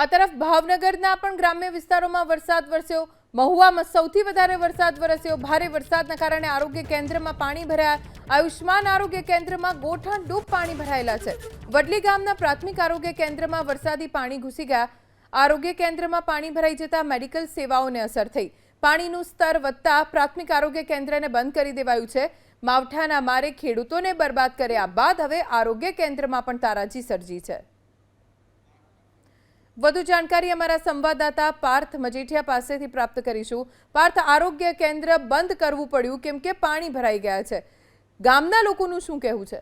આ તરફ ભાવનગરના પણ ગ્રામ્ય વિસ્તારોમાં વરસાદ વરસ્યો. મહુવામાં સૌથી વધારે વરસાદ વરસ્યો. ભારે વરસાદના કારણે આરોગ્ય કેન્દ્રમાં પાણી ભરાયા. આયુષ્માન આરોગ્ય કેન્દ્રમાં ગોઠણ ડૂબ પાણી ભરાયેલા છે. વડલી ગામના પ્રાથમિક આરોગ્ય કેન્દ્રમાં વરસાદી પાણી ઘૂસી ગયા. આરોગ્ય કેન્દ્રમાં પાણી ભરાઈ જતા મેડિકલ સેવાઓને અસર થઈ. પાણીનું સ્તર વધતા પ્રાથમિક આરોગ્ય કેન્દ્રને બંધ કરી દેવાયું છે. માવઠાના મારે ખેડૂતોને બરબાદ કર્યા બાદ હવે આરોગ્ય કેન્દ્રમાં પણ તારાજી સર્જી છે. વધુ જાણકારી અમારા સંવાદદાતા પાર્થ મજીઠિયા પાસેથી પ્રાપ્ત કરીશું. પાર્થ, આરોગ્ય કેન્દ્ર બંધ કરવું પડ્યું, કેમ કે પાણી ભરાઈ ગયા છે. ગામના લોકોનું શું કહેવું છે?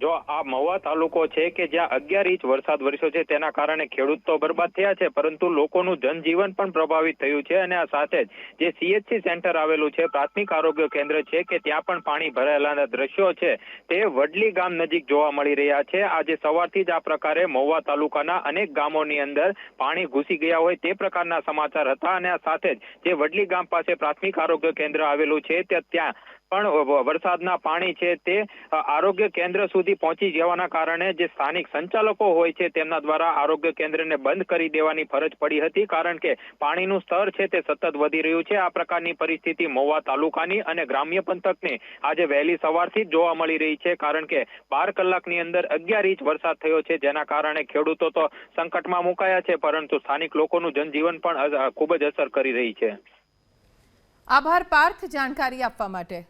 જો આ મહુવા તાલુકો છે કે જ્યાં અગિયાર ઇંચ વરસાદ વરસ્યો છે, તેના કારણે ખેડૂત તો બરબાદ થયા છે, પરંતુ લોકોનું જનજીવન પણ પ્રભાવિત થયું છે અને આ સાથે જ સીએચસી સેન્ટર આવેલું છે, પ્રાથમિક આરોગ્ય કેન્દ્ર છે કે ત્યાં પણ પાણી ભરાયેલાના દ્રશ્યો છે, તે વડલી ગામ નજીક જોવા મળી રહ્યા છે. આજે સવારથી જ આ પ્રકારે મહુવા તાલુકાના અનેક ગામોની અંદર પાણી ઘૂસી ગયા હોય તે પ્રકારના સમાચાર હતા અને આ સાથે જ જે વડલી ગામ પાસે પ્રાથમિક આરોગ્ય કેન્દ્ર આવેલું છે, તે ત્યાં પણ વરસાદના પાણી છે તે આરોગ્ય કેન્દ્ર સુધી પહોંચી જવાના કારણે જે સ્થાનિક સંચાલકો હોય છે તેમના દ્વારા આરોગ્ય કેન્દ્રને બંધ કરી દેવાની ફરજ પડી હતી. કારણ કે પાણીનું સ્તર છે તે સતત વધી રહ્યું છે. આ પ્રકારની પરિસ્થિતિ મહુવા તાલુકાની અને ગ્રામ્ય પંથકની આજે વહેલી સવારથી જ જોવા મળી રહી છે. કારણ કે બાર કલાકની અંદર અગિયાર ઇંચ વરસાદ થયો છે, જેના કારણે ખેડૂતો તો સંકટમાં મુકાયા છે, પરંતુ સ્થાનિક લોકોનું જનજીવન પણ ખૂબ જ અસર કરી રહી છે. આભાર, પાર્થ, જાણકારી આપવા માટે.